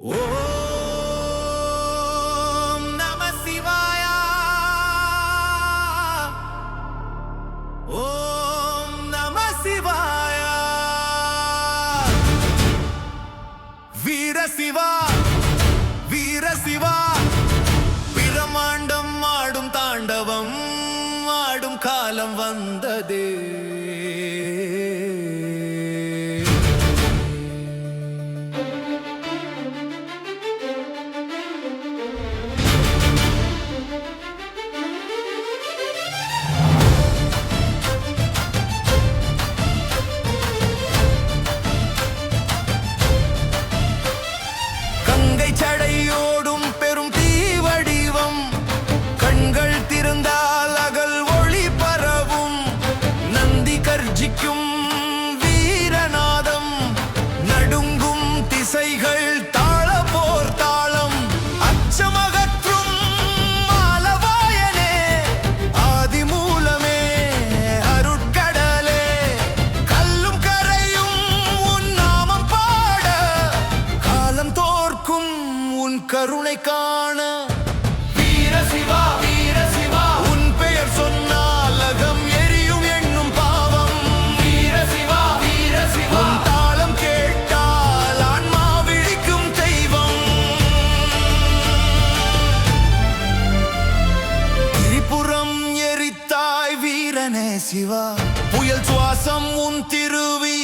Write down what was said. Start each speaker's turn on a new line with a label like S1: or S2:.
S1: ஓம் நம சிவாயா. ஓம் நம சிவாயா. வீர சிவா வீர சிவா. பிரமாண்டம் ஆடும் தாண்டவம் ஆடும் காலம் வந்ததே. காண. வீர சிவா வீர சிவா உன் பெயர் சொன்னால் அகம் எரியும் என்னும் பாவம். வீர சிவா வீர சிவா தாளம் கேட்டால் ஆன்மா விழிக்கும் தெய்வம். புயல் சுவாசம் உன் திருவி